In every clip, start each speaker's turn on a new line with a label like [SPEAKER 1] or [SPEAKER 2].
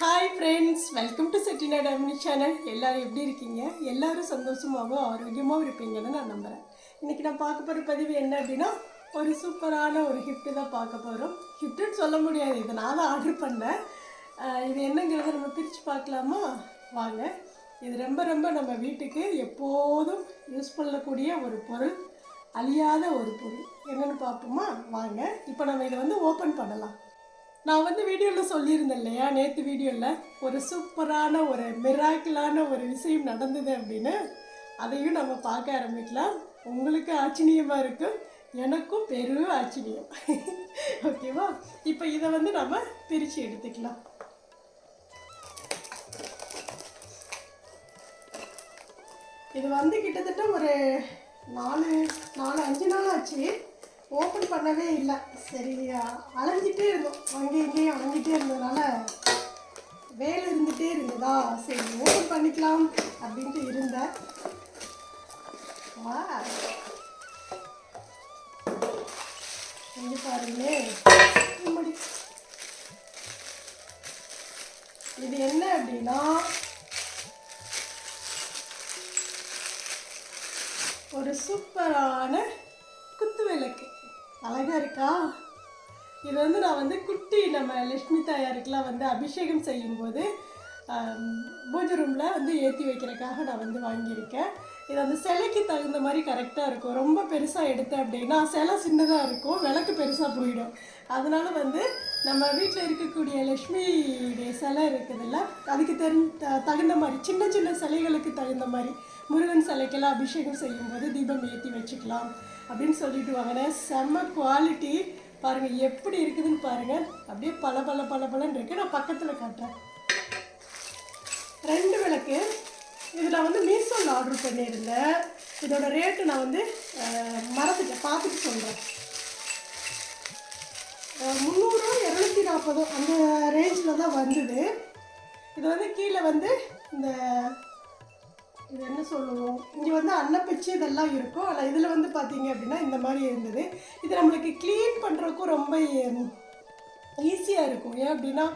[SPEAKER 1] Hi friends welcome to Chettinad Amini channel எல்லோரும் எப்படி இருக்கீங்க? எல்லோரும் சந்தோஷமாகவும் ஆரோக்கியமாகவும் இருப்பீங்கன்னு நான் நம்புகிறேன் இன்றைக்கி நான் பார்க்க போகிற பதிவு என்ன அப்படின்னா ஒரு சூப்பரான ஒரு ஹிஃப்ட்டு தான் பார்க்க போகிறோம் ஹிஃப்ட்டுன்னு சொல்ல முடியாது இதை நான் தான் ஆர்டர் பண்ணேன். இது என்னங்கிறத நம்ம பிரித்து பார்க்கலாமா? வாங்க. இது ரொம்ப ரொம்ப நம்ம வீட்டுக்கு எப்போதும் யூஸ் பண்ணக்கூடிய ஒரு பொருள் அழியாத ஒரு பொருள். என்னென்னு பார்ப்போமா? வாங்க. இப்போ நம்ம இதை வந்து ஓப்பன் பண்ணலாம். நான் வந்து வீடியோவில் சொல்லியிருந்தேன் இல்லையா? நேற்று வீடியோவில் ஒரு சூப்பரான ஒரு மிராக்கிளான ஒரு விஷயம் நடந்தது அப்படின்னு. அதையும் நம்ம பார்க்க ஆரம்பிக்கலாம். உங்களுக்கு ஆச்சரியமாக இருக்கும் எனக்கும் பெரும் ஆச்சரியம். ஓகேவா இப்போ இதை வந்து நம்ம பிரித்து எடுத்துக்கலாம். இது வந்து கிட்டத்தட்ட ஒரு நாலு நாலு அஞ்சு நாள் ஆச்சு. ஓப்பன் பண்ணவே இல்லை. சரி அலைஞ்சிட்டே இருந்தோம். அங்கேயும் இங்கேயும் அலைஞ்சிட்டே இருந்ததுனால வேலை இருந்துகிட்டே இருந்ததா? சரி ஓப்பன் பண்ணிக்கலாம் அப்படின்ட்டு இருந்தேன். வா. இங்கே பாருங்களேன் இது என்ன அப்படின்னா ஒரு சூப்பரான குத்து விளக்கு அழகா இருக்கா? இது வந்து நான் வந்து குட்டி நம்ம லட்சுமி தாயாருக்கெலாம் வந்து அபிஷேகம் செய்யும்போது பூஜை ரூமில் வந்து ஏற்றி வைக்கிறதுக்காக நான் வந்து வாங்கியிருக்கேன். இது அந்த சிலைக்கு தகுந்த மாதிரி கரெக்டாக இருக்கும். ரொம்ப பெருசாக எடுத்தேன் அப்படின்னா சிலை சின்னதாக இருக்கும். விளக்கு பெருசாக போயிடும். அதனால வந்து நம்ம வீட்டில் இருக்கக்கூடிய லக்ஷ்மி சிலை இருக்குதுல்ல அதுக்கு தெரி தகுந்த மாதிரி சின்ன சின்ன சிலைகளுக்கு தகுந்த மாதிரி முருகன் சிலைக்கெல்லாம் அபிஷேகம் செய்யும்போது தீபம் ஏற்றி வச்சுக்கலாம் அப்படின்னு சொல்லிட்டு வாங்கினேன் செம்ம குவாலிட்டி பாருங்கள் எப்படி இருக்குதுன்னு பாருங்கள் அப்படியே பல பல பல பலன்னு இருக்குது நான் பக்கத்தில் காட்டுறேன். ரெண்டு விளக்கு. இது நான் வந்து மீஷோவில் ஆர்டர் பண்ணியிருந்தேன். இதோட ரேட்டு நான் வந்து மறந்துட்டேன். பார்த்துட்டு சொல்கிறேன் முந்நூறு இரநூத்தி நாற்பதோ அந்த ரேஞ்சில் தான் வந்தது. இது வந்து கீழே வந்து இந்த இது என்ன சொல்லுவோம்? இங்கே வந்து அன்னப்பச்சு இதெல்லாம் இருக்கும். ஆனால் இதில் வந்து பார்த்தீங்க அப்படின்னா இந்த மாதிரி இருந்தது. இது நம்மளுக்கு க்ளீன் பண்ணுறதுக்கும் ரொம்ப ஈஸியாக இருக்கும். ஏன் அப்படின்னா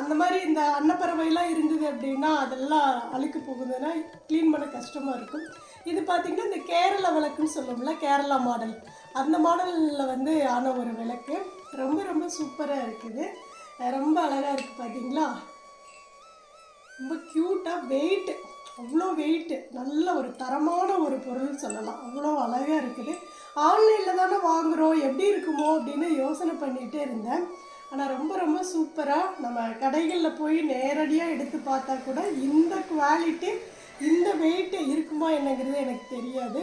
[SPEAKER 1] அந்த மாதிரி இந்த அன்னப்பறவைலாம் இருந்தது அப்படின்னா அதெல்லாம் அழுக்கு போகுதுன்னா க்ளீன் பண்ண கஷ்டமாக இருக்கும். இது பார்த்திங்கன்னா இந்த கேரளா விளக்குன்னு சொல்லுவோம்ல கேரளா மாடல். அந்த மாடலில் வந்து ஆன ஒரு விளக்கு. ரொம்ப ரொம்ப சூப்பராக இருக்குது. ரொம்ப அழகாக இருக்குது பார்த்தீங்களா ரொம்ப க்யூட்டாக வெயிட் அவ்வளோ வெயிட்டு நல்ல ஒரு தரமான ஒரு பொருள் சொல்லலாம். அவ்வளோ அழகாக இருக்குது. ஆன்லைனில் தானே வாங்குகிறோம் எப்படி இருக்குமோ அப்படின்னு யோசனை பண்ணிகிட்டே இருந்தேன். ஆனால் ரொம்ப ரொம்ப சூப்பராக நம்ம கடைகளில் போய் நேரடியாக எடுத்து பார்த்தா கூட இந்த குவாலிட்டி இந்த வெயிட்டு இருக்குமா என்னங்கிறது எனக்கு தெரியாது.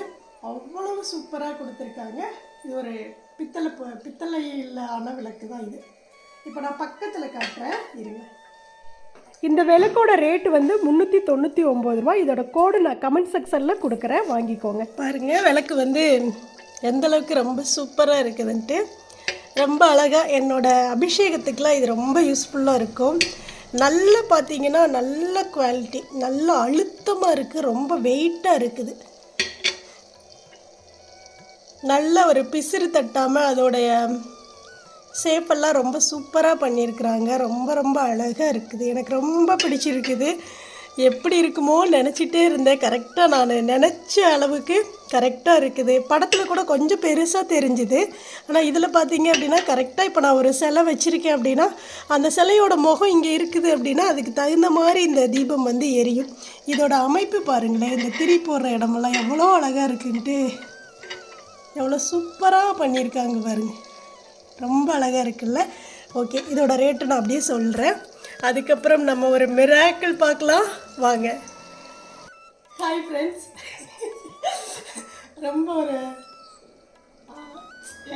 [SPEAKER 1] அவ்வளவு சூப்பராக கொடுத்துருக்காங்க. இது ஒரு பித்தளை ப- பித்தளையில் ஆன விளக்கு தான் இது. இப்போ நான் பக்கத்தில் காட்டுறேன். இருங்க. இந்த விளக்கோட ரேட்டு வந்து முந்நூற்றி தொண்ணூற்றி ஒம்பது ரூபா இதோட கோடு நான் கமெண்ட் செக்ஷனில் கொடுக்குறேன். வாங்கிக்கோங்க. பாருங்கள் விளக்கு வந்து எந்த அளவுக்கு ரொம்ப சூப்பராக இருக்குதுன்ட்டு. ரொம்ப அழகாக என்னோட அபிஷேகத்துக்கெலாம் இது ரொம்ப யூஸ்ஃபுல்லாக இருக்கும். நல்ல பார்த்தீங்கன்னா நல்ல குவாலிட்டி நல்ல அழுத்தமாக இருக்குது ரொம்ப வெயிட்டாக இருக்குது. நல்ல ஒரு பிசிறு தட்டாமல் அதோடைய ஷேப்பெல்லாம் ரொம்ப சூப்பராக பண்ணியிருக்கிறாங்க. ரொம்ப ரொம்ப அழகாக இருக்குது. எனக்கு ரொம்ப பிடிச்சிருக்குது. எப்படி இருக்குமோ நினச்சிட்டே இருந்தேன். கரெக்டாக நான் நினச்ச அளவுக்கு கரெக்டாக இருக்குது. படத்தில் கூட கொஞ்சம் பெருசாக தெரிஞ்சுது. ஆனால் இதில் பார்த்தீங்க அப்படின்னா கரெக்டாக இப்போ நான் ஒரு சிலை வச்சுருக்கேன் அப்படின்னா அந்த சிலையோட முகம் இங்கே இருக்குது அப்படின்னா அதுக்கு தகுந்த மாதிரி இந்த தீபம் வந்து எரியும். இதோட அமைப்பு பாருங்களேன். இந்த திரி போடுற இடமெல்லாம் எவ்வளோ அழகாக இருக்குன்ட்டு. எவ்வளோ சூப்பராக பண்ணியிருக்காங்க பாருங்க. ரொம்ப அழகாக இருக்குல்ல? ஓகே இதோட ரேட்டு நான் அப்படியே சொல்கிறேன் அதுக்கப்புறம் நம்ம ஒரு மிராக்கிள் பார்க்கலாம். வாங்க. ஹாய் ஃப்ரெண்ட்ஸ் ரொம்ப ஒரு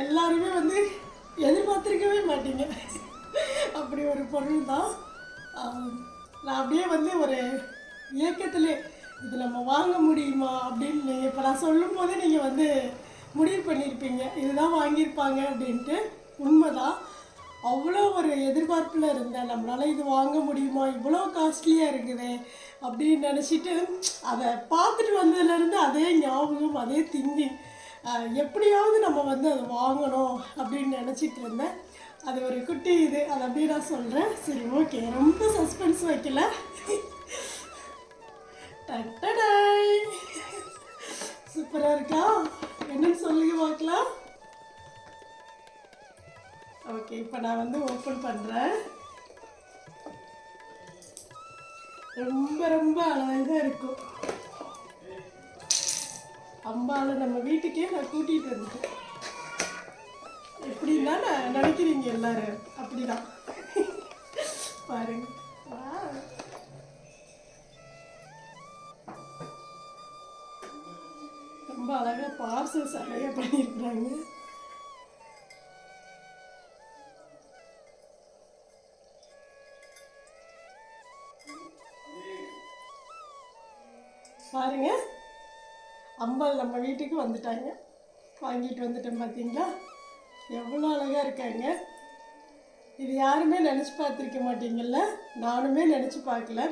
[SPEAKER 1] எல்லாருமே வந்து எதிர்பார்த்துருக்கவே மாட்டீங்க. அப்படி ஒரு பொருள் தான். நான் அப்படியே வந்து ஒரு இயக்கத்திலே இது நம்ம வாங்க முடியுமா அப்படின்னு நீங்கள் இப்போ நான் சொல்லும் போதே நீங்கள் வந்து முடிவு பண்ணியிருப்பீங்க இதுதான் வாங்கியிருப்பாங்க அப்படின்ட்டு உண்மைதான். அவ்வளோ ஒரு எதிர்பார்ப்பில் இருந்தேன். நம்மளால் இது வாங்க முடியுமா? இவ்வளோ காஸ்ட்லியாக இருக்குது அப்படின்னு நினச்சிட்டு அதை பார்த்துட்டு வந்ததுலேருந்து அதே ஞாபகம் அதே திங்கிங் எப்படியாவது நம்ம வந்து அதை வாங்கணும் அப்படின்னு நினச்சிட்டு இருந்தேன். அது ஒரு குட்டி இது. அது அப்படியே நான் சொல்கிறேன் சரி ஓகே. ரொம்ப சஸ்பென்ஸ் வைக்கல. சூப்பராக இருக்கா? என்னன்னு சொல்லுங்க பார்க்கலாம் ஓகே இப்போ நான் வந்து ஓப்பன் பண்ணுறேன் ரொம்ப ரொம்ப அழகாக இருக்கும். அம்பாவை நம்ம வீட்டுக்கே நான் கூட்டிகிட்டு வந்துட்டேன். எப்படின்னா நான் நினைக்கிறீங்க எல்லாரும் அப்படிதான். பாருங்க. பார்சல்ஸ் அழகா பண்ணியிருக்கிறாங்க. பாருங்க. அம்பாள் நம்ம வீட்டுக்கு வந்துட்டாங்க. வாங்கிட்டு வந்துட்டேன் பார்த்தீங்களா எவ்வளோ அழகாக இருக்காங்க. இது யாருமே நினச்சி பார்த்துருக்க மாட்டீங்கல்ல? நானுமே நினச்சி பார்க்கல.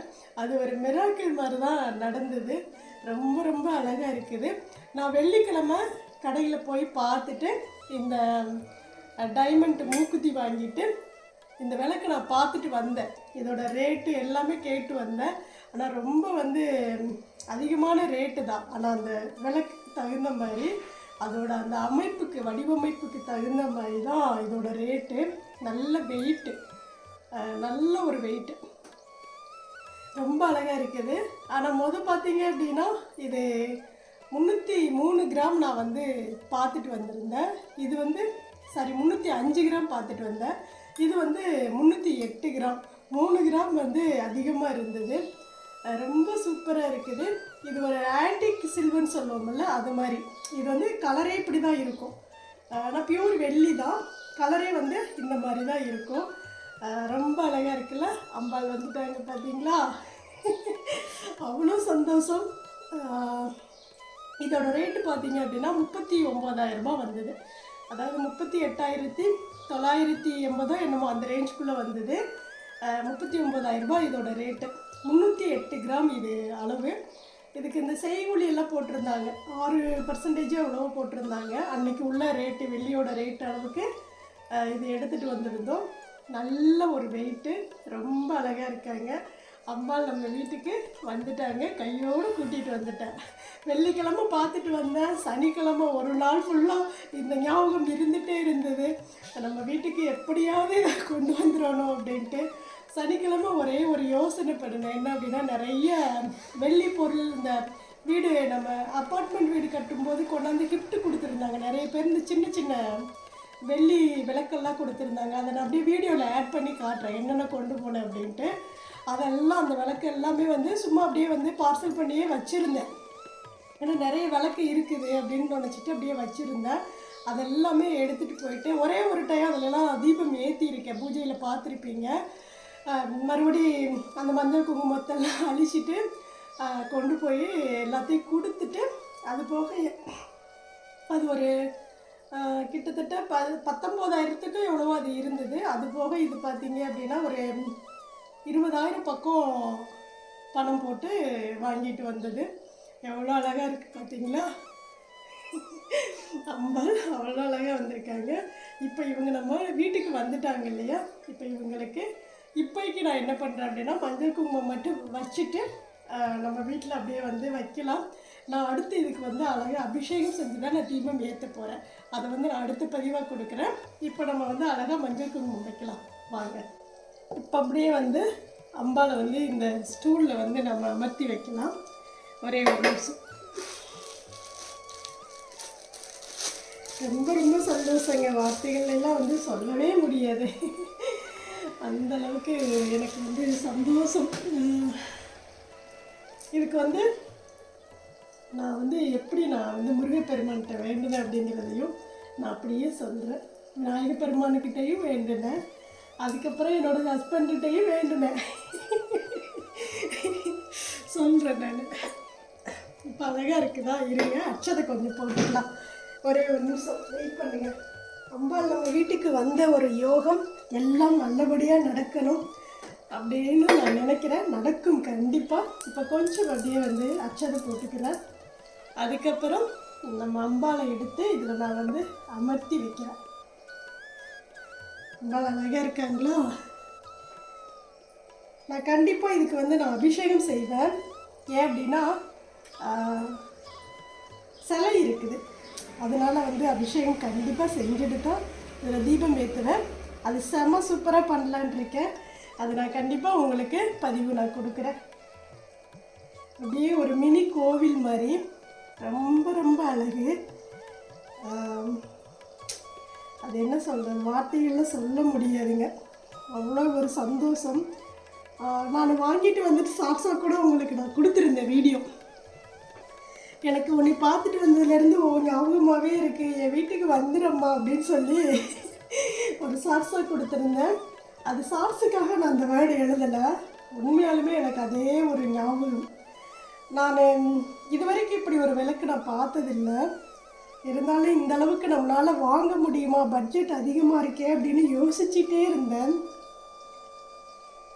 [SPEAKER 1] அது ஒரு மிராக்கள் மாதிரி தான் நடந்தது. ரொம்ப ரொம்ப அழகாக இருக்குது. நான் வெள்ளிக்கிழமை கடையில் போய் பார்த்துட்டு இந்த டைமண்ட் மூக்குத்தி வாங்கிட்டு இந்த விளக்கு நான் பார்த்துட்டு வந்தேன். இதோட ரேட்டு எல்லாமே கேட்டு வந்தேன். ஆனால் ரொம்ப வந்து அதிகமான ரேட்டு தான். ஆனால் அந்த விளக்கு தகுந்த மாதிரி அதோட அந்த அமைப்புக்கு வடிவமைப்புக்கு தகுந்த மாதிரி தான் இதோட ரேட்டு நல்ல வெயிட்டு நல்ல ஒரு வெயிட்டு ரொம்ப அழகாக இருக்குது. ஆனால் மொதல் பார்த்தீங்க அப்படின்னா இது முந்நூற்றி மூணு கிராம் நான் வந்து பார்த்துட்டு வந்திருந்தேன். இது வந்து சாரி முந்நூற்றி அஞ்சு கிராம் பார்த்துட்டு வந்தேன். இது வந்து முந்நூற்றி எட்டு கிராம். மூணு கிராம் வந்து அதிகமாக இருந்தது. ரொம்ப சூப்பராக இருக்குது. இது ஒரு ஆன்டிக் சில்வர்னு சொல்லுவோம்ல அது மாதிரி. இது வந்து கலரே இப்படி தான் இருக்கும். ஆனால் பியூர் வெள்ளி தான். கலரே வந்து இந்த மாதிரி தான் இருக்கும். ரொம்ப அழகாக இருக்குல்ல? அம்பாள் வந்துட்டாங்க பார்த்தீங்களா அவ்வளோ சந்தோஷம். இதோட ரேட்டு பார்த்தீங்க அப்படின்னா முப்பத்தி ஒம்பதாயிரரூபா வந்தது. அதாவது முப்பத்தி எட்டாயிரத்தி தொள்ளாயிரத்தி எண்பதோ என்னமோ அந்த ரேஞ்சுக்குள்ளே வந்தது. முப்பத்தி ஒம்பதாயிரரூபா இதோட ரேட்டு முந்நூற்றி எட்டு கிராம் இது அளவு. இதுக்கு இந்த செய்கூலி எல்லாம் போட்டிருந்தாங்க. ஆறு பர்சன்டேஜோ எவ்வளவோ போட்டிருந்தாங்க. அன்னைக்கு உள்ள ரேட்டு வெள்ளியோட ரேட் அளவுக்கு இது எடுத்துகிட்டு வந்திருந்தோம். நல்ல ஒரு வெயிட்டு ரொம்ப அழகாக இருக்காங்க. அம்மாள் நம்ம வீட்டுக்கு வந்துட்டாங்க. கையோடு கூட்டிகிட்டு வந்துட்டேன். வெள்ளிக்கிழமை பார்த்துட்டு வந்தேன். சனிக்கிழமை ஒரு நாள் ஃபுல்லாக இந்த ஞாபகம் இருந்துகிட்டே இருந்தது. நம்ம வீட்டுக்கு எப்படியாவது கொண்டு வந்துடணும் அப்படின்ட்டு சனிக்கிழமை ஒரே ஒரு யோசனை பண்ணினேன் என்ன அப்படின்னா நிறைய வெள்ளி பொருள் இந்த வீடு நம்ம அப்பார்ட்மெண்ட் வீடு கட்டும்போது கொண்டாந்து கிஃப்ட் கொடுத்துருந்தாங்க. நிறைய பேர் இந்த சின்ன சின்ன வெள்ளி விளக்கெல்லாம் கொடுத்துருந்தாங்க. அதை நான் அப்படியே வீடியோவில் ஆட் பண்ணி காட்டுறேன். என்னென்ன கொண்டு போனேன் அப்படின்ட்டு. அதெல்லாம் அந்த விளக்கு எல்லாமே வந்து சும்மா அப்படியே வந்து பார்சல் பண்ணியே வச்சுருந்தேன். ஏன்னா நிறைய விளக்கு இருக்குது அப்படின்னு நினச்சிட்டு அப்படியே வச்சுருந்தேன். அதெல்லாமே எடுத்துகிட்டு போயிட்டு ஒரே ஒரு டைம் அதிலலாம் தீபம் ஏற்றிருக்கேன் பூஜையில் பார்த்துருப்பீங்க. மறுபடி அந்த மஞ்சள் குங்குமத்தெல்லாம் அழிச்சிட்டு கொண்டு போய் எல்லாத்தையும் கொடுத்துட்டு அது போக அது ஒரு கிட்டத்தட்ட ப பத்தொம்போதாயிரத்துக்கு எவ்வளவோ அது இருந்தது. அது போக இது பார்த்தீங்க அப்படின்னா ஒரு இருபதாயிரம் பக்கம் பணம் போட்டு வாங்கிட்டு வந்தது. எவ்வளோ அழகாக இருக்குது பார்த்தீங்களா அம்பாள் அவ்வளோ அழகாக வந்திருக்காங்க. இப்போ இவங்க நம்ம வீட்டுக்கு வந்துட்டாங்க இல்லையா? இப்போ இவங்களுக்கு இப்போதைக்கு நான் என்ன பண்ணுறேன் அப்படின்னா மஞ்சள் குங்குமம் மட்டும் வச்சுட்டு நம்ம வீட்டில் அப்படியே வந்து வைக்கலாம். நான் அடுத்து இதுக்கு வந்து அழகாக அபிஷேகம் செஞ்சு தான் நான் தீபம் ஏற்ற போகிறேன் அதை வந்து நான் அடுத்து பதிவாக கொடுக்குறேன். இப்போ நம்ம வந்து அழகாக மஞ்சள் குங்குமம் வைக்கலாம். வாங்க. இப்போ அப்படியே வந்து அம்பாவை வந்து இந்த ஸ்டூலில் வந்து நம்ம அமர்த்தி வைக்கலாம். ஒரே ஒரு நிமிஷம். ரொம்ப ரொம்ப சந்தோஷங்க. வார்த்தைகள் எல்லாம் வந்து சொல்லவே முடியாது. அந்த அளவுக்கு எனக்கு வந்து சந்தோஷம். இதுக்கு வந்து நான் வந்து எப்படி நான் வந்து முருகப்பெருமான்கிட்ட வேண்டுனேன் அப்படிங்கிறதையும் நான் அப்படியே சொல்கிறேன் விநாயக பெருமானுக்கிட்டையும் வேண்டுனேன். அதுக்கப்புறம் என்னோட ஹஸ்பண்ட்கிட்டையும் வேண்டுனேன். சொல்கிறேன் நான். இப்போ அழகாக இருக்குதா? இருங்க அச்சதை கொஞ்சம் போட்டுக்கலாம். ஒரே ஒரு நிமிஷம் வெயிட் பண்ணுங்க. அம்பாள் நம்ம வீட்டுக்கு வந்த ஒரு யோகம் எல்லாம் நல்லபடியாக நடக்கணும் அப்படின்னு நான் நினைக்கிறேன். நடக்கும் கண்டிப்பாக இப்போ கொஞ்சம் அப்படியே வந்து அச்சதை போட்டுக்கிறேன். அதுக்கப்புறம் நம்ம அம்பாளை எடுத்து இதில் நான் வந்து அமர்த்தி வைக்கிறேன். ரொம்ப அழகாக இருக்காங்களா? நான் கண்டிப்பாக இதுக்கு வந்து நான் அபிஷேகம் செய்வேன். ஏன் அப்படின்னா சிலை இருக்குது. அதனால் வந்து அபிஷேகம் கண்டிப்பாக செஞ்சுட்டு தான் இதில் தீபம் ஏற்றுவேன் அது செம சூப்பராக பண்ணலான் இருக்கேன். அது நான் கண்டிப்பாக உங்களுக்கு பதிவு நான் கொடுக்குறேன். அப்படியே ஒரு மினி கோவில் மாதிரி. ரொம்ப ரொம்ப அழகு. அது என்ன சொல்கிறது வார்த்தைகளில் சொல்ல முடியாதுங்க. அவ்வளோ ஒரு சந்தோஷம். நான் வாங்கிட்டு வந்துட்டு சாட்ஸாக கூட உங்களுக்கு நான் கொடுத்துருந்தேன் வீடியோ. எனக்கு உன்னை பார்த்துட்டு வந்ததுலேருந்து ஓ ஞாபகமாகவே இருக்குது என் வீட்டுக்கு வந்துடும்மா அப்படின்னு சொல்லி ஒரு சாக்ஸாக கொடுத்துருந்தேன். அது சாட்ஸுக்காக நான் அந்த வேர்டு எழுதலை. உண்மையாலுமே எனக்கு அதே ஒரு ஞாபகம். நான் இது வரைக்கும் இப்படி ஒரு விளக்கு நான் பார்த்ததில்ல. இருந்தாலும் இந்த அளவுக்கு நம்மளால் வாங்க முடியுமா? பட்ஜெட் அதிகமாக இருக்கே அப்படின்னு யோசிச்சுட்டே இருந்தேன்.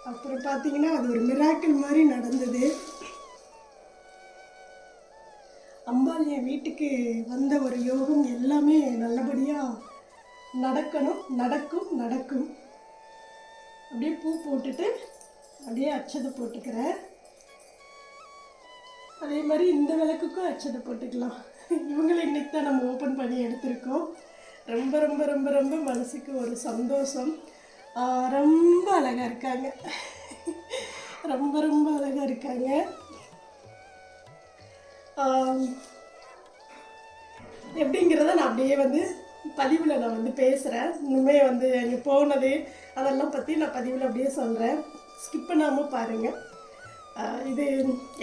[SPEAKER 1] அப்புறம் பார்த்தீங்கன்னா அது ஒரு மிராக்கிள் மாதிரி நடந்தது. அம்பாள் என் வீட்டுக்கு வந்த ஒரு யோகம் எல்லாமே நல்லபடியாக நடக்கணும் நடக்கும் நடக்கும். அப்படியே பூ போட்டுட்டு அப்படியே அச்சதை போட்டுக்கிறேன். அதே மாதிரி இந்த விளக்குக்கும் அச்சதை போட்டுக்கலாம். இவங்களை இன்றைக்கி தான் நம்ம ஓப்பன் பண்ணி எடுத்திருக்கோம். ரொம்ப ரொம்ப ரொம்ப ரொம்ப மனசுக்கு ஒரு சந்தோஷம். ரொம்ப அழகாக இருக்காங்க. ரொம்ப ரொம்ப அழகாக இருக்காங்க. எப்படிங்கிறத நான் அப்படியே வந்து பதிவில் நான் வந்து பேசுகிறேன் இன்னுமே வந்து அங்கே போனது அதெல்லாம் பற்றி நான் பதிவில் அப்படியே சொல்கிறேன் ஸ்கிப் பண்ணாமல் பாருங்கள் இது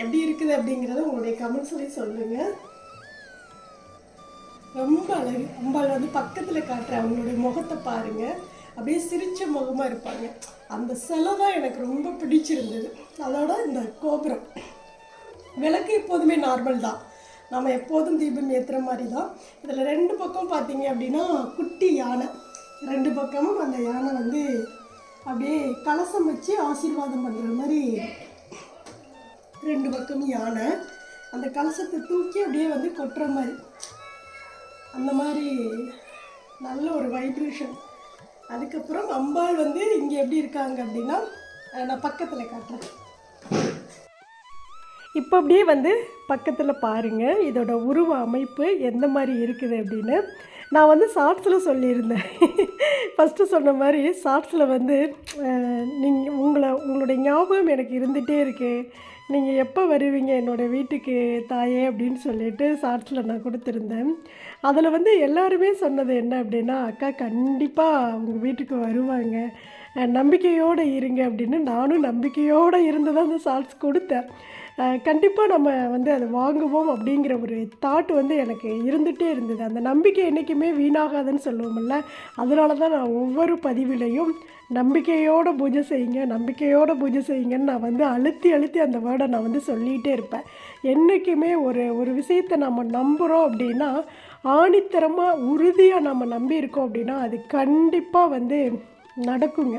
[SPEAKER 1] எப்படி இருக்குது அப்படிங்கிறத உங்களுடைய கமெண்ட்ஸ்லேயும் சொல்லுங்கள் ரொம்ப அழகு. அம்பாள் வந்து பக்கத்தில் காட்டுற அவங்களுடைய முகத்தை பாருங்க. அப்படியே சிரிச்ச முகமாக இருப்பாங்க. அந்த சிலை தான் எனக்கு ரொம்ப பிடிச்சிருந்தது. அதோட இந்த கோபுரம். விளக்கு எப்போதுமே நார்மல் தான். நம்ம எப்போதும் தீபம் ஏற்றுற மாதிரி தான் இதில் ரெண்டு பக்கம் பார்த்தீங்க அப்படின்னா குட்டி யானை. ரெண்டு பக்கமும் அந்த யானை வந்து அப்படியே கலசம் வச்சு ஆசீர்வாதம் பண்ணுற மாதிரி ரெண்டு பக்கமும் யானை. அந்த கலசத்தை தூக்கி அப்படியே வந்து கொட்டுற மாதிரி. அந்த மாதிரி நல்ல ஒரு வைப்ரேஷன் அதுக்கப்புறம் அம்பாள் வந்து இங்கே எப்படி இருக்காங்க அப்படின்னா நான் பக்கத்தில் காட்டுறேன். இப்போ அப்படியே வந்து பக்கத்தில் பாருங்கள் இதோட உருவ அமைப்பு எந்த மாதிரி இருக்குது அப்படின்னு. நான் வந்து ஷார்ட்ஸில் சொல்லியிருந்தேன். ஃபஸ்ட்டு சொன்ன மாதிரி ஷார்ட்ஸில் வந்து நீங்கள் உங்களை உங்களுடைய ஞாபகம் எனக்கு இருந்துகிட்டே இருக்குது நீங்கள் எப்போ வருவீங்க என்னோடய வீட்டுக்கு தாயே அப்படின்னு சொல்லிட்டு ஷார்ட்ஸில் நான் கொடுத்துருந்தேன். அதில் வந்து எல்லாருமே சொன்னது என்ன அப்படின்னா அக்கா கண்டிப்பாக அவங்க வீட்டுக்கு வருவாங்க. நம்பிக்கையோடு இருங்க அப்படின்னு நானும் நம்பிக்கையோடு இருந்து தான் அந்த ஷார்ட்ஸ் கொடுத்தேன். கண்டிப்பாக நம்ம வந்து அதை வாங்குவோம் அப்படிங்கிற ஒரு தாட் வந்து எனக்கு இருந்துகிட்டே இருந்தது. அந்த நம்பிக்கை என்றைக்குமே வீணாகாதுன்னு சொல்லுவோம்ல. அதனால தான் நான் ஒவ்வொரு பதிவிலையும் நம்பிக்கையோட பூஜை செய்யுங்க நம்பிக்கையோட பூஜை செய்யுங்கன்னு நான் வந்து அழுத்தி அழுத்தி அந்த வேர்டை நான் வந்து சொல்லிகிட்டே இருப்பேன். என்றைக்குமே ஒரு ஒரு விஷயத்தை நம்ம நம்புகிறோம் அப்படின்னா ஆணித்தரமாக உறுதியாக நம்ம நம்பி இருக்கோம் அப்படின்னா அது கண்டிப்பாக வந்து நடக்குங்க.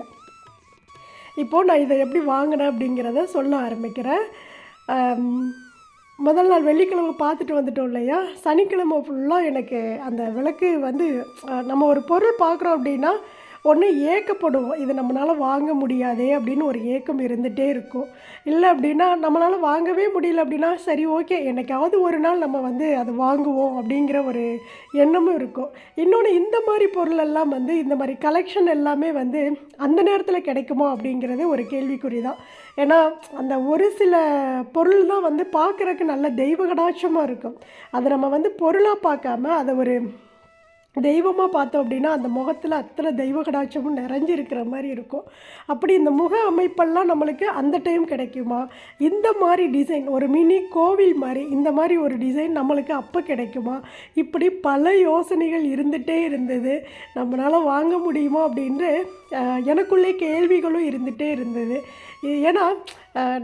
[SPEAKER 1] இப்போது நான் இதை எப்படி வாங்கினேன் அப்படிங்கிறத சொல்ல ஆரம்பிக்கிறேன். முதல் நாள் வெள்ளிக்கிழமை பார்த்துட்டு வந்துட்டோம் இல்லையா? சனிக்கிழமை ஃபுல்லாக எனக்கு அந்த விளக்கு வந்து நம்ம ஒரு பொருள் பார்க்குறோம் அப்படின்னா ஒன்று ஏக்கப்படுவோம். இது நம்மளால் வாங்க முடியாதே அப்படின்னு ஒரு ஏக்கம் இருந்துகிட்டே இருக்கும். இல்லை அப்படின்னா நம்மளால் வாங்கவே முடியல அப்படின்னா சரி ஓகே என்னைக்காவது ஒரு நாள் நம்ம வந்து அது வாங்குவோம் அப்படிங்கிற ஒரு எண்ணமும் இருக்கும். இன்னொன்று இந்த மாதிரி பொருள் எல்லாம் வந்து இந்த மாதிரி கலெக்ஷன் எல்லாமே வந்து அந்த நேரத்தில் கிடைக்குமா அப்படிங்கிறது ஒரு கேள்விக்குறி தான். ஏன்னா அந்த ஒரு சில பொருள் தான் வந்து பார்க்குறக்கு நல்ல தெய்வ கடாட்சமாக இருக்கும். அதை நம்ம வந்து பொருளாக பார்க்காம அதை ஒரு தெய்வமாக பார்த்தோம் அப்படின்னா அந்த முகத்தில் அத்தனை தெய்வ கடாட்சமும் நிறைஞ்சு இருக்கிற மாதிரி இருக்கும். அப்படி இந்த முக அமைப்பெல்லாம் நம்மளுக்கு அந்த டைம் கிடைக்குமா? இந்த மாதிரி டிசைன் ஒரு மினி கோவில் மாதிரி இந்த மாதிரி ஒரு டிசைன் நம்மளுக்கு அப்போ கிடைக்குமா? இப்படி பல யோசனைகள் இருந்துகிட்டே இருந்தது. நம்மளால் வாங்க முடியுமா அப்படின்ட்டு எனக்குள்ளே கேள்விகளும் இருந்துகிட்டே இருந்தது. ஏன்னா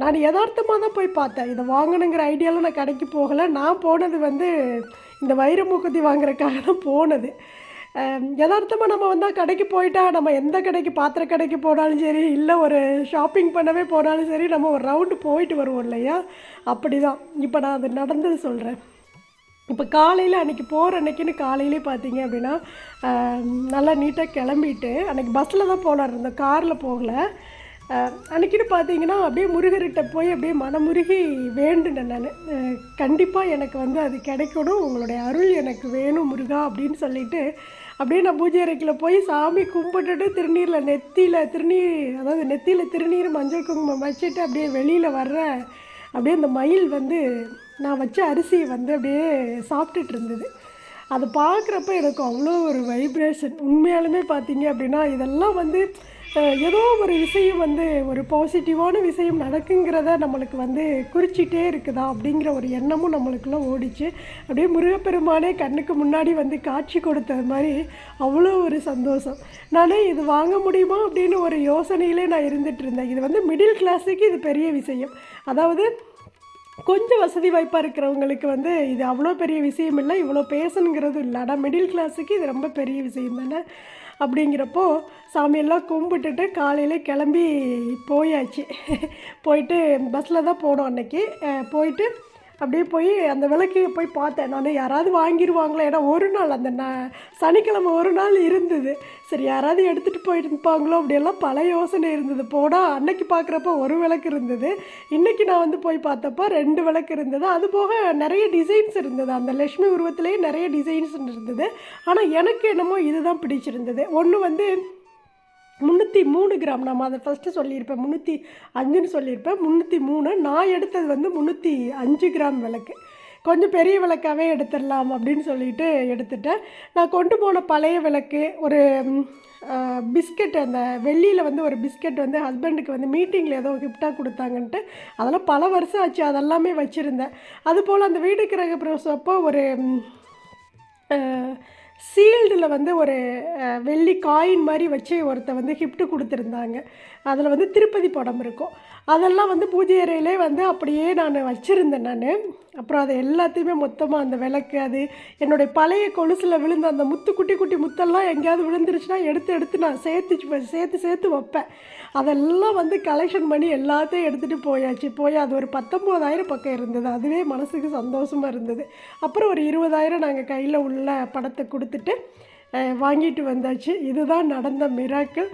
[SPEAKER 1] நான் யதார்த்தமாக தான் போய் பார்த்தேன். இதை வாங்கணுங்கிற ஐடியாவில் நான் கடைக்கு போகலை. நான் போனது வந்து இந்த வைர மூக்குத்தி வாங்குறதுக்காக தான் போனது. யதார்த்தமாக நம்ம வந்தால் கடைக்கு போயிட்டா நம்ம எந்த கடைக்கு பாத்திர கடைக்கு போனாலும் சரி இல்லை ஒரு ஷாப்பிங் பண்ணவே போனாலும் சரி நம்ம ஒரு ரவுண்டு போயிட்டு வருவோம் இல்லையா? அப்படி தான் இப்போ நான் அது நடந்தது சொல்கிறேன் இப்போ காலையில் அன்றைக்கி போகிற அன்னைக்குன்னு காலையிலே பார்த்தீங்க அப்படின்னா நல்லா நீட்டாக கிளம்பிட்டு அன்றைக்கி பஸ்ஸில் தான் போனார் இருந்தோம். காரில் போகல. ஆஹ், அன்னைக்குன்னு பார்த்தீங்கன்னா அப்படியே முருகர்கிட்ட போய் அப்படியே மனமுருகி வேண்டுனேன் நான். கண்டிப்பாக எனக்கு வந்து அது கிடைக்கணும். உங்களுடைய அருள் எனக்கு வேணும் முருகா அப்படின்னு சொல்லிட்டு அப்படியே நான் பூஜை அறைக்கில் போய் சாமி கும்பிட்டுட்டு திருநீரில் நெத்தியில் திருநீர் அதாவது நெத்தியில் திருநீர் மஞ்சள் குங்குமம் வச்சுட்டு அப்படியே வெளியில் வர்ற அப்படியே அந்த மயில் வந்து நான் வச்ச அரிசியை வந்து அப்படியே சாப்பிட்டுட்டு இருந்தது. அதை பார்க்குறப்ப எனக்கு அவ்வளோ ஒரு வைப்ரேஷன் உண்மையாலுமே பார்த்தீங்க அப்படின்னா இதெல்லாம் வந்து ஏதோ ஒரு விஷயம் வந்து ஒரு பாசிட்டிவான விஷயம் நடக்குங்கிறத நம்மளுக்கு வந்து குறிச்சிட்டே இருக்குதா அப்படிங்கிற ஒரு எண்ணமும் நம்மளுக்குலாம் ஓடிச்சு அப்படியே முருகப்பெருமானே கண்ணுக்கு முன்னாடி வந்து காட்சி கொடுத்தது மாதிரி அவ்வளோ ஒரு சந்தோஷம். நானே இது வாங்க முடியுமா அப்படின்னு ஒரு யோசனையிலே நான் இருந்துகிட்டு இருந்தேன். இது வந்து மிடில் கிளாஸுக்கு இது பெரிய விஷயம். அதாவது கொஞ்சம் வசதி வாய்ப்பாக இருக்கிறவங்களுக்கு வந்து இது அவ்வளோ பெரிய விஷயம் இல்லை இவ்வளோ பேசணுங்கிறது இல்லை. ஆனால் மிடில் கிளாஸுக்கு இது ரொம்ப பெரிய விஷயம் தானே? அப்படிங்கிறப்போ சாமியெல்லாம் கும்பிட்டுட்டு காலையில் கிளம்பி போயாச்சு. போயிட்டு பஸ்ஸில் தான் போனோம் அன்னைக்கு. போயிட்டு அப்படியே போய் அந்த விளக்கையை போய் பார்த்தேன். நான் யாராவது வாங்கிடுவாங்களே ஏன்னா ஒரு நாள் அந்த ந சனிக்கிழமை ஒரு நாள் இருந்தது. சரி யாராவது எடுத்துகிட்டு போயிருப்பாங்களோ அப்படியெல்லாம் பல யோசனை இருந்தது. போனால் அன்னைக்கு பார்க்குறப்ப ஒரு விளக்கு இருந்தது. இன்றைக்கி நான் வந்து போய் பார்த்தப்ப ரெண்டு விளக்கு இருந்தது. அது போக நிறைய டிசைன்ஸ் இருந்தது. அந்த லக்ஷ்மி உருவத்திலேயே நிறைய டிசைன்ஸ் இருந்தது. ஆனால் எனக்கு என்னமோ இதுதான் பிடிச்சிருந்தது. ஒன்று வந்து முந்நூற்றி மூணு கிராம். நம்ம அதை ஃபஸ்ட்டு சொல்லியிருப்பேன். முந்நூற்றி அஞ்சுன்னு சொல்லியிருப்பேன். முந்நூற்றி மூணு நான் எடுத்தது வந்து முந்நூற்றி அஞ்சு கிராம் விளக்கு. கொஞ்சம் பெரிய விளக்காவே எடுத்துடலாம் அப்படின்னு சொல்லிட்டு எடுத்துட்டேன். நான் கொண்டு போன பழைய விளக்கு ஒரு பிஸ்கட் அந்த வெள்ளியில் வந்து ஒரு பிஸ்கட் வந்து ஹஸ்பண்டுக்கு வந்து மீட்டிங்கில் ஏதோ கிஃப்டாக கொடுத்தாங்கன்ட்டு அதெல்லாம் பல வருஷம் ஆச்சு. அதெல்லாமே வச்சுருந்தேன். அதுபோல் அந்த வீடு கிரக பிரவேசம் ஒரு சீல்டில் வந்து ஒரு வெள்ளி காயின் மாதிரி வச்சு ஒருத்தர் வந்து கிஃப்ட்டு கொடுத்துருந்தாங்க. அதில் வந்து திருப்பதி படம் இருக்கும். அதெல்லாம் வந்து பூஜை அறையிலே வந்து அப்படியே நான் வச்சுருந்தேன் நான். அப்புறம் அதை எல்லாத்தையுமே மொத்தமாக அந்த விளக்கு அது என்னுடைய பழைய கொலுசில் விழுந்த அந்த முத்து குட்டி குட்டி முத்தெல்லாம் எங்கேயாவது விழுந்துருச்சுன்னா எடுத்து எடுத்து நான் சேர்த்து சேர்த்து சேர்த்து வைப்பேன். அதெல்லாம் வந்து கலெக்ஷன் பண்ணி எல்லாத்தையும் எடுத்துகிட்டு போயாச்சு. போய் அது ஒரு பத்தொம்போதாயிரம் பக்கம் இருந்தது. அதுவே மனசுக்கு சந்தோஷமாக இருந்தது. அப்புறம் ஒரு இருபதாயிரம் நாங்கள் கையில் உள்ள படத்தை கொடுத்துட்டு வாங்கிட்டு வந்தாச்சு. இதுதான் நடந்த மிராக்கள்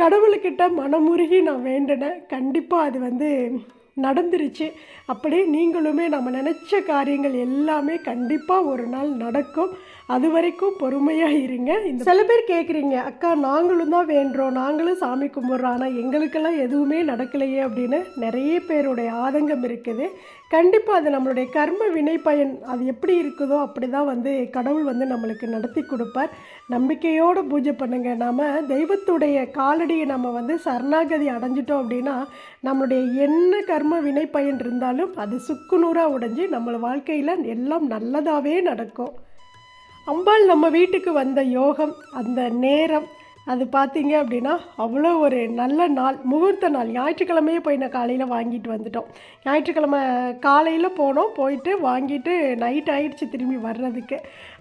[SPEAKER 1] கடவுள்கிட்ட மனமுருகி நான் வேண்டினேன் கண்டிப்பாக அது வந்து நடந்துருச்சு. அப்படியே நீங்களுமே நம்ம நினச்ச காரியங்கள் எல்லாமே கண்டிப்பாக ஒரு நாள் நடக்கும். அது வரைக்கும் பொறுமையாக இருங்க. இந்த சில பேர் கேட்குறீங்க அக்கா நாங்களும் தான் வேண்டுறோம். நாங்களும் சாமி கும்பிட்றோம். ஆனால் எங்களுக்கெல்லாம் எதுவுமே நடக்கலையே அப்படின்னு நிறைய பேருடைய ஆதங்கம் இருக்குது. கண்டிப்பாக அது நம்மளுடைய கர்ம வினை பயன் அது எப்படி இருக்குதோ அப்படி தான் வந்து கடவுள் வந்து நம்மளுக்கு நடத்தி கொடுப்பார். நம்பிக்கையோடு பூஜை பண்ணுங்கள் நாம் தெய்வத்துடைய காலடியை நம்ம வந்து சரணாகதி அடைஞ்சிட்டோம் அப்படின்னா நம்மளுடைய என்ன கர்ம வினை பயன் இருந்தாலும் அது சுக்குநூறாக உடைஞ்சு நம்ம வாழ்க்கையில் எல்லாம் நல்லதாகவே நடக்கும். அம்பாள் நம்ம வீட்டுக்கு வந்த யோகம் அந்த நேரம் அது பார்த்தீங்க அப்படின்னா அவ்வளோ ஒரு நல்ல நாள் முகூர்த்த நாள். ஞாயிற்றுக்கிழமையே போய் நான் காலையில் வாங்கிட்டு வந்துட்டோம். ஞாயிற்றுக்கிழமை காலையில் போனோம் போயிட்டு வாங்கிட்டு நைட் ஆயிடுச்சு திரும்பி வர்றதுக்கு.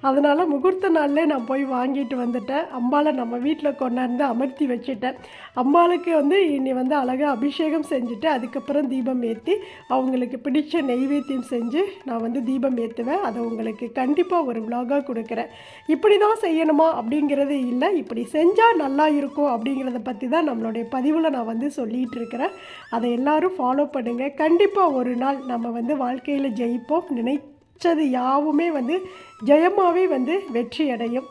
[SPEAKER 1] அதனால் முகூர்த்த நாள்லே நான் போய் வாங்கிட்டு வந்துட்டேன். அம்பாளை நம்ம வீட்டில் கொண்டாந்து அமர்த்தி வச்சுட்டேன். அம்பாளுக்கு வந்து இனி வந்து அழகாக அபிஷேகம் செஞ்சுட்டு அதுக்கப்புறம் தீபம் ஏற்றி அவங்களுக்கு பிடிச்ச நெய்வேத்தியம் செஞ்சு நான் வந்து தீபம் ஏற்றுவேன் அதை உங்களுக்கு கண்டிப்பாக ஒரு விலாகாக கொடுக்குறேன். இப்படி தான் செய்யணுமா அப்படிங்கிறது இல்லை. இப்படி செஞ்சால் நல்லா இருக்கும் அப்படிங்கிறத பற்றி தான் நம்மளுடைய பதிவில் நான் வந்து சொல்லிகிட்டு இருக்கிறேன். அதை எல்லோரும் ஃபாலோ பண்ணுங்கள் கண்டிப்பாக ஒரு நாள் நம்ம வந்து வாழ்க்கையில் ஜெயிப்போம். நினை மற்றது யாவுமே வந்து ஜெயமாகவே வந்து வெற்றி அடையும்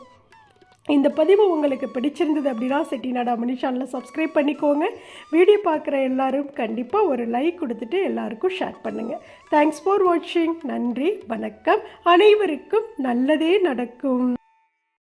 [SPEAKER 1] இந்த பதிவு உங்களுக்கு பிடிச்சிருந்தது அப்படின்னா செட்டிநாடா மணி சேனலில் சப்ஸ்கிரைப் பண்ணிக்கோங்க. வீடியோ பார்க்குற எல்லாரும் கண்டிப்பாக ஒரு லைக் கொடுத்துட்டு எல்லாருக்கும் ஷேர் பண்ணுங்கள் தேங்க்ஸ் ஃபார் வாட்சிங் நன்றி வணக்கம். அனைவருக்கும் நல்லதே நடக்கும்.